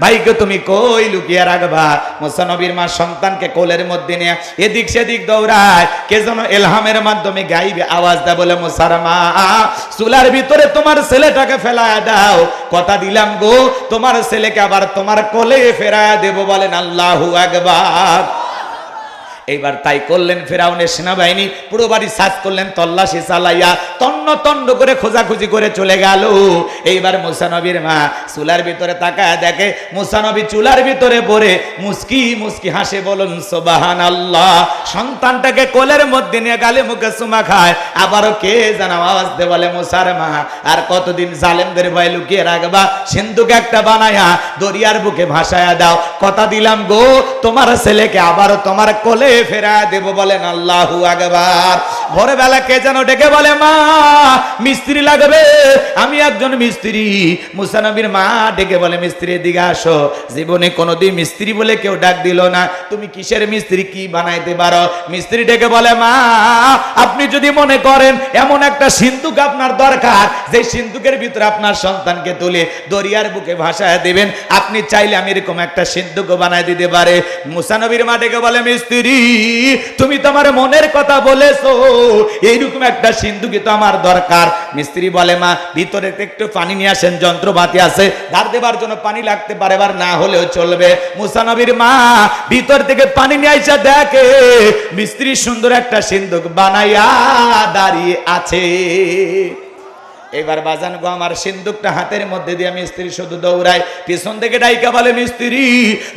ভাইকে তুমি কই লুকিয়ে রাখবা? মোসানবীর মা সন্তানকে কোলের মধ্যে নিয়ে এদিক সেদিক দৌড়ায়। কে যেন এলহামের মাধ্যমে গাইবে আওয়াজ দেয় বলে, মোসার মা, চুলার ভিতরে তোমার ছেলেটাকে ফেলায় দাও। কথা দিলাম গো, তোমার ছেলেকে আবার তোমার কোলে ফেরায় দেব বলেন আল্লাহু আকবার। এইবার তাই করলেন ফেরাউনের সেনাবাহিনী, পুরো বাড়ি সার্চ করলেন, তল্লাশি চালাইয়া তন্ন তন্ন করে খোঁজাখুঁজি করে চলে গেল। এইবার মুসানবীর মা চুলার ভিতরে তাকায় দেখে মুসানবী চুলার ভিতরে পড়ে, মুস্কি মুস্কি হাসে বলুন সোবাহান আল্লাহ সন্তানটাকে কোলের মধ্যে নিয়ে গালে মুখে সুমা খায়। আবারও কে জানা আওয়াজ দে বলে, মুসার মা, আর কতদিন জালেমদের ভয় লুকিয়ে রাখবা? সিন্ধুকে একটা বানায়া, দরিয়ার বুকে ভাসায়া দাও। কথা দিলাম গো, তোমার ছেলেকে আবারও তোমার কোলে ফেরা দেব বলেন আল্লাহু আকবার। ভোরবেলা কে যেন ডেকে বলে, মা, মিস্ত্রি লাগবে। আমি একজন মিস্ত্রি। মুসানবীর মা ডেকে বলে, মিস্ত্রি দিকে আসো। জীবনে কোনোদিন মিস্ত্রি বলে কেউ ডাক দিল না। তুমি কিসের মিস্ত্রি? কি বানাইতে পারো? মিস্ত্রি ডেকে বলে, মা, আপনি যদি মনে করেন, এমন একটা সিন্ধুক আপনার দরকার। যে সিন্ধুকের ভিতরে আপনার সন্তানকে তুলে দরিয়ার বুকে ভাসায় দেবেন। আপনি চাইলে আমি এরকম একটা সিন্ধুক বানায় দিতে পারে। মুসানবীর মা ডেকে বলে, মিস্ত্রি তুমি তোমার মনের কথা বলেছ। এইরকম একটা সিন্ধুকি তো আমার দরকার। মিস্ত্রি বলে, মা ভিতরে একটু পানি নিয়ে আসেন, যন্ত্রপাতি আছে। ধার দেবার জন্য পানি লাগতে পারে, এবার না হলেও চলবে। মুসানবীর মা, ভিতর থেকে পানি নিয়ে আইসা দেখে, মিস্ত্রি সুন্দর একটা সিন্ধুক বানাইয়া দাঁড়িয়ে আছে। এবার বাজান গো, আমার সিন্দুকটা হাতের মধ্যে দিয়ে মিস্ত্রি শুধু দৌড়ায় পিছন থেকে ডাইকা বলে মিস্ত্রি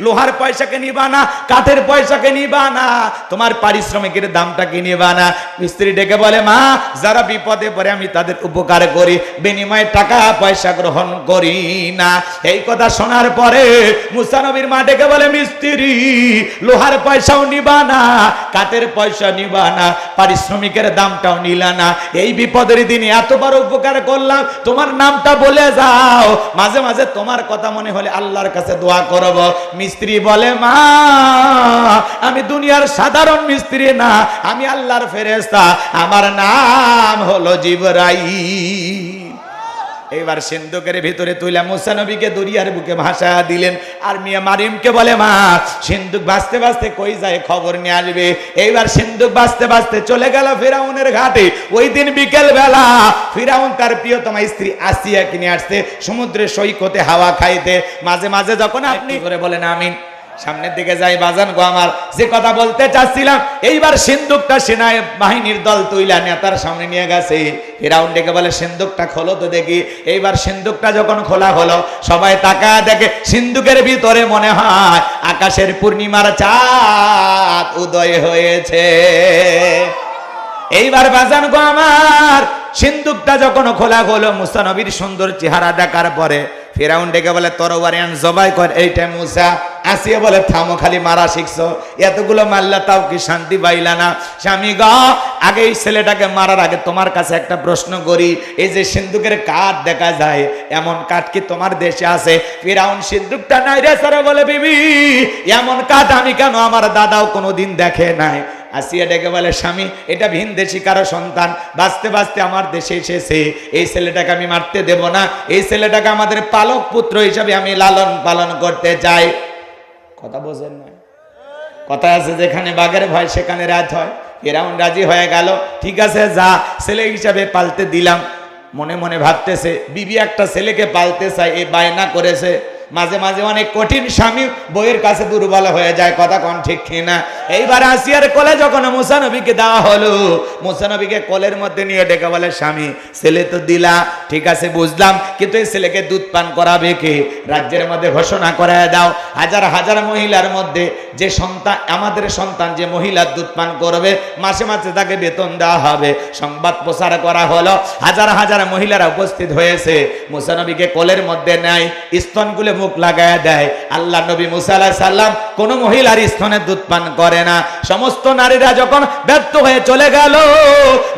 লোহার পয়সাকে নিবা না, কাঠের পয়সাকে নিবা না, তোমার পারিশ্রমিকের দামটা কি নিবা না? মিস্ত্রি ডেকে বলে, মা, যারা বিপদে পড়ে আমি তাদের উপকার করি, বিনিময়ে টাকা পয়সা গ্রহণ করি না। এই কথা শোনার পরে মুসানবীর মা ডেকে বলে মিস্ত্রি লোহার পয়সাও নিবা না, কাঠের পয়সা নিবা না, পারিশ্রমিকের দামটাও নিলা না। এই বিপদের দিনে এত বড় উপকার করলাম তোমার নামটা বলে যাও। মাঝে মাঝে তোমার কথা মনে হলে আল্লাহর কাছে দোয়া করব। মিস্ত্রি বলে, মা, আমি দুনিয়ার সাধারণ মিস্ত্রি না, আমি আল্লাহর ফেরেস্তা আমার নাম হলো জিবরাই এইবার সিন্ধুকের ভিতরে তুইলা মুসানবীকে দরিয়ার বুকে ভাষা দিলেন। আর মিয়া মারিমকে বলে, মা, সিন্ধুক বাঁচতে বাঁচতে কই যায় খবর নিয়ে আসবে? এইবার সিন্ধুক বাঁচতে বাঁচতে চলে গেল ফিরাউনের ঘাটে। ওই দিন বিকেল বেলা ফিরাউন তার প্রিয়তমা স্ত্রী আসিয়া কিনে আসতে সমুদ্রের সৈকতে হাওয়া খাইতে। মাঝে মাঝে যখন আপনি করে বলেন, আমিন। সামনের দিকে যাই, বাজান গো আমার। যে কথা বলতে চাচ্ছিলাম, এইবার সিন্ধুকটা সেনায় বাহিনীর দল তুইলা নেতার সামনে নিয়ে গেছে। ফেরাউন ডেকে বলে, সিন্ধুকটা খোলো তো দেখি। এইবার সিন্ধুকটা যখন খোলা হলো, সবাই তাকা দেখে সিন্ধুকের ভিতরে মনে হয় আকাশের পূর্ণিমার চাঁদ উদয় হয়েছে। এইবার বাজান গো আমার, সিন্ধুকটা যখন খোলা হলো মুসানবীর সুন্দর চেহারা দেখার পরে ফেরাউন ডেকে বলে তরবারি আন জবাই কর, এইটা মুসা। আসিয়া বলে, থামো, খালি মারা শিখছো। এতগুলো মারলা তাও কি শান্তি পাইলা না? স্বামী গ, আগে এই ছেলেটাকে মারার আগে তোমার কাছে একটা প্রশ্ন করি। এই যে সিন্ধুকের কাঠ দেখা যায়, এমন কাঠ কি তোমার দেশে আছে? ফিরাউন, সিন্ধুকটা নাই রে সারা বলে, বিবি। এমন কাঠ আমি কেন আমার দাদাও কোনোদিন দেখে নাই? আসিয়া ডেকে বলে, স্বামী, এটা ভিন দেশি, কারও সন্তান। বাঁচতে বাঁচতে আমার দেশে এসেছে। এই ছেলেটাকে আমি মারতে দেব না। এই ছেলেটাকে আমাদের পালক পুত্র হিসাবে আমি লালন পালন করতে চাই। কথা বোঝেন না। কথা আছে যেখানে বাঘের ভয়, সেখানে রাজ হয়। এরাউন রাজি হয়ে গেল। ঠিক আছে, যা, ছেলে হিসাবে পালতে দিলাম। মনে মনে ভাবতেছে, বিবি একটা ছেলেকে পালতে চায়, এ বায়না করেছে। মাঝে মাঝে অনেক কঠিন স্বামী বইয়ের কাছে দুর্বল হয়ে যায়, কথা কন ঠিক কিনা? এইবার আসিয়ার কোলে যখন মুসানবীকে দেওয়া হলো মুসানবীকে কোলের মধ্যে নিয়ে ডেকে বলে, স্বামী, ছেলে তো দিলা, ঠিক আছে, বুঝলাম, কিন্তু এই ছেলেকে দুধ পান করাবে কে? রাজ্যের মধ্যে ঘোষণা করায় দাও। হাজার হাজার মহিলার মধ্যে যে সন্তান, আমাদের সন্তান যে মহিলার দুধ পান করবে, মাসে মাসে তাকে বেতন দেওয়া হবে। সংবাদ প্রচার করা হলো, হাজার হাজার মহিলারা উপস্থিত হয়েছে। মুসানবীকে কোলের মধ্যে নেয়, স্তনগুলো মুখ লাগায় দেয়। আল্লাহ নবী মুসা সাল্লাম কোন মহিলার স্তনে দুধ পান করে না। সমস্ত নারীরা যখন ব্যর্থ হয়ে চলে গেল,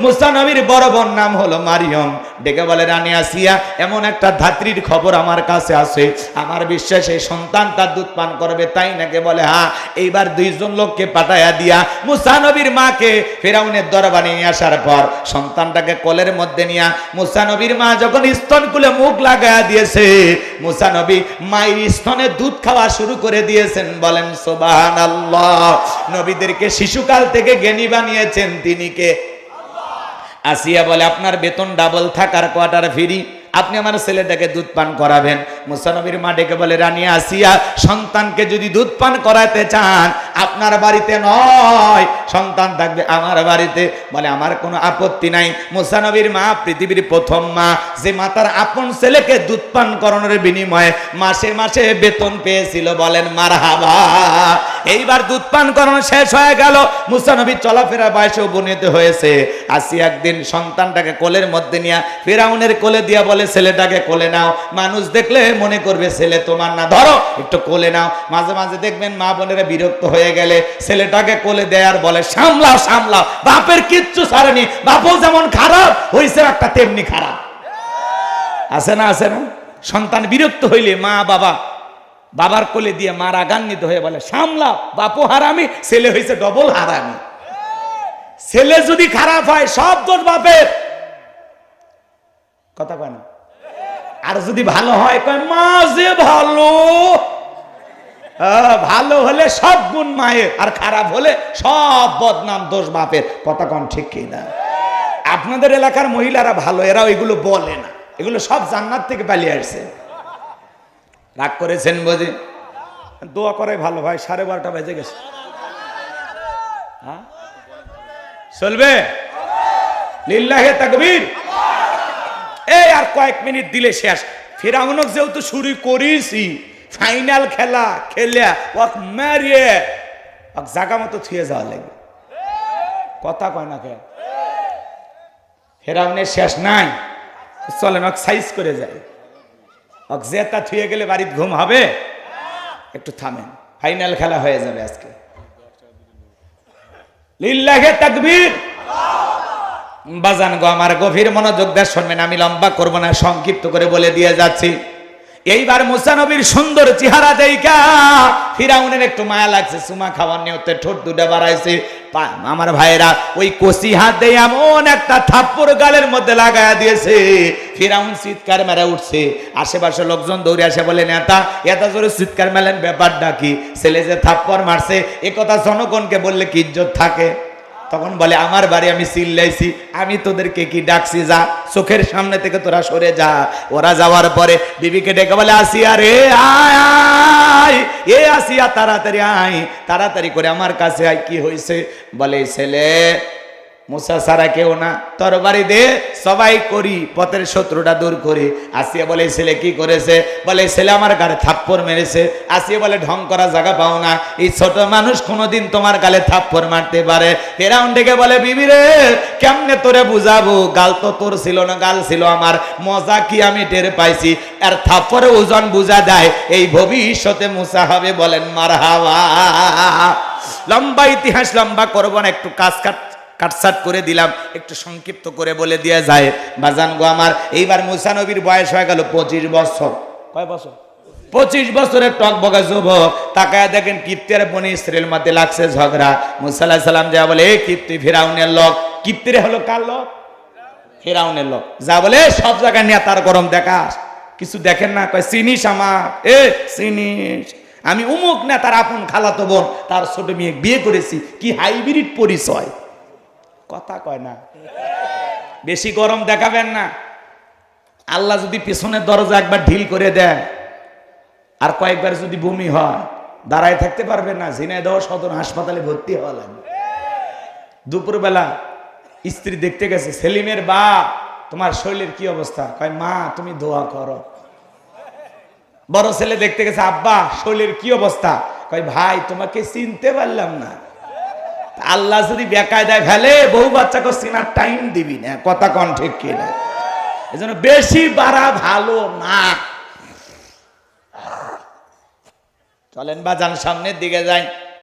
মুসা নবীর বড় বোন নাম হলো মারিয়ম। ডেকে বলে, রানী আসিয়া, এমন একটা ধাত্রীর খবর আমার কাছে আছে। আমার বিশ্বাসে সন্তান তার দুধ পান করবে, তাই নাকি? বলে হ্যাঁ এইবার দুইজন লোককে পাঠাইয়া দিয়া মুসা নবীর মাকে ফেরাউনের দরবারে নিয়ে আসার পর সন্তানটাকে কোলের মধ্যে নিয়া মুসা নবীর মা যখন স্তন কুলে মুখ লাগায়া দিয়েছে, মুসা নবী মায়ের স্তনে দুধ খাওয়া শুরু করে দিয়েছেন। বলেন সোবাহান আল্লাহ নবীদেরকে শিশুকাল থেকে জ্ঞানী বানিয়েছেন। তিনি কে? আসিয়া বলে, আপনার বেতন ডাবল থাকার কোয়াটার ফ্রি আপনি আমার ছেলেটাকে দুধ পান করাবেন। মুসানবীর মা ডেকে বলে, রানী আসিয়া, সন্তানকে যদি দুধ পান করাতে চান, আপনার বাড়িতে নয়। সন্তান থাকবে আমার বাড়িতে। বলে, আমার কোনো আপত্তি নাই। মুসানবীর মা, পৃথিবীর প্রথম মা, যে মাতার আপন ছেলেকে দুধ পান করানোর বিনিময়ে মাসে মাসে বেতন পেয়েছিল। বলেন মার হাবা এইবার দুধ পান করানো শেষ হয়ে গেল। মুসানবী চলাফেরা বয়সে উপনীত হয়েছে। আসি একদিন সন্তানটাকে কোলের মধ্যে নিয়ে ফেরাউনের কোলে দিয়া বলে, ছেলেটাকে কোলে নাও। মানুষ দেখলে মনে করবে, ছেলে তোমার না। ধরো, একটু কোলে নাও। মাঝে মাঝে দেখবেন মা বোনেরা বিরক্ত হয়ে গেলে ছেলেটাকে কোলে দেয় আর বলে, সামলাও সামলাও। বাপের কিচ্ছু ছাড়েনি। বাপও যেমন খারাপ হয়েছে একটা তেমনি খারাপ। আছে না আছে না? সন্তান বিরক্ত হইলে মা, বাবা, বাবার কোলে দিয়ে মা রাগান্বিত হয়ে বলে, সামলাও বাপু হারামি, ছেলে হয়েছে ডবল হারামি। ছেলে যদি খারাপ হয়, সব দোষ বাপের। কথা কয় না? আর যদি ভালো হয়, কয়, মা যে ভালো। ভালো হলে সব গুণ মায়ের, আর খারাপ হলে সব বদনাম, দোষ বাপের। কন ঠিক কি না? আপনাদের এলাকার মহিলারা ভালো এরা এগুলো বলে না। এগুলো সব জান্নাত থেকে পালিয়ে আসছে। রাগ করেছেন বুঝি দোয়া করে ভালো ভাই, সাড়ে বারোটা বেজে গেছে। হ্যাঁ? চলবে? লিল্লাহে তাকবীর। আর কয়েক মিনিট দিলে শেষ। ফেরাউনক যেহেতু শুরু করিছি ফাইনাল খেলা খেলে ওক মারিয়ে ওক জাগা মতো থুয়ে যাওয়া লাগবে। কথা কয় না কে? ফেরাউনের শেষ নাই চলেন ওক সাইজ করে যায় ওক জেতা থুয়ে গেলে বাড়িতে ঘুম হবে, একটু থামেন। ফাইনাল খেলা হয়ে যাবে আজকে। লিল্লাহে তাকবীর। বাজান গো, আমার গভীর মনোযোগ দিয়ে শুনবেন, আমি লম্বা করব না, সংক্ষিপ্ত করে বলে দিয়ে যাচ্ছি। এইবার মুসানবীর সুন্দর চেহারা দেইকা ফিরাউনের একটু মায়া লাগছে, সুমা খাওয়ার নিয়তে ঠোঁট দুটা বাড়াইছে। আমার ভাইরা ওই কষি হাত দিয়ে এমন একটা থাপ্পড় গালের মধ্যে লাগায়া দিয়েছে, ফিরাউন চিৎকার মেরা উঠছে। আশেপাশে লোকজন দৌড়ে আসে বলে, নেতা, এত জোরে চিৎকার মেলেন, ব্যাপারটা কি? ছেলে যে থাপ্পড় মারছে একথা জনগণকে বললে কি ইজ্জত থাকে? তখন বলে, আমার বাড়ি আমি চিল্লাইছি আমি তোদেরকে কি ডাকছি যা, চোখের সামনে থেকে তোরা সরে যা। ওরা যাওয়ার পরে বিবিকে ডেকে বলে, আসিয়া রে, আয় এ আসিয়া তাড়াতাড়ি আয়, তাড়াতাড়ি করে আমার কাছে আয়, কি হয়েছে বলে, ছেলে মুসা সারা কেউ না। তরবারি দে সবাই করি, পথের শত্রুটা দূর করি। আসিয়া বলে ছেলে কি করেছে? বলে ছেলে আমার গালে থাপ্পড় মেরেছে। আসিয়া বলে, ঢং করা জায়গা পাও না। এই ছোট মানুষ কোনোদিন তোমার গালে থাপ্পড় মারতে পারে। ফেরাউন ডেকে বলে, বিবি রে, কেমনে তোরে বুঝাবো? গাল তো তোর ছিল না, গাল ছিল আমার। মজা কি আমি টের পাইছি। আর থাপ্পড়ে ওজন বুঝা দেয় এই ভবিষ্যতে মুসা হবে বলেন মার হাওয়া লম্বা ইতিহাস লম্বা করব না, একটু কাজ কাট কাটসাট করে দিলাম একটু সংক্ষিপ্ত করে বলে দিয়ে যায় বাজান গো আমার এইবার মুসা নবীর বয়স হয়ে গেল পঁচিশ বছর। কয় বছর? পঁচিশ বছরের টক বগা যুবক তাকায় দেখেন কিপ্তের বনি ইসরায়েল মধ্যে লাগছে ঝগড়া। মুসাল্লাহ সাল্লাম যা বলে এই কিপ্তি ফেরাউনের লোক। কিপ্তিরে হলো কার লোক? ফেরাউনের লোক। যা বলে সব জায়গায় নেতার গরম দেখাস। কিছু দেখেন না? কয় চিনিস আমার? এ চিনিস। আমি উমুক নেতার আপন খালাতো বোন তার ছোট মেয়ে বিয়ে করেছি। কি হাইব্রিড পরিচয়। কথা কয় না। বেশি গরম দেখাবেন না। আল্লাহ যদি পেছনের দরজা একবার ঢিল করে দেয়, আর কয়েকবার যদি বমি হয়, দাঁড়ায় থাকতে পারবে না ঝিনাইদহ সদর হাসপাতালে ভর্তি হওয়া লাগবে। দুপুরবেলা স্ত্রী দেখতে গেছে, সেলিমের বাপ, তোমার শরীরের কি অবস্থা? কয়, মা, তুমি দোয়া করো। বড় ছেলে দেখতে গেছে, আব্বা, শরীরের কি অবস্থা? কয়, ভাই, তোমাকে চিনতে পারলাম না। আল্লাহ যদি বেকায়দায় ফেলে বহু বাচ্চাকে সিনার টাইম দিবি না। কথা কন ঠিক কিনা? এই জন্য বেশি বাড়া ভালো না। চলেন বা যান সামনের দিকে যাই।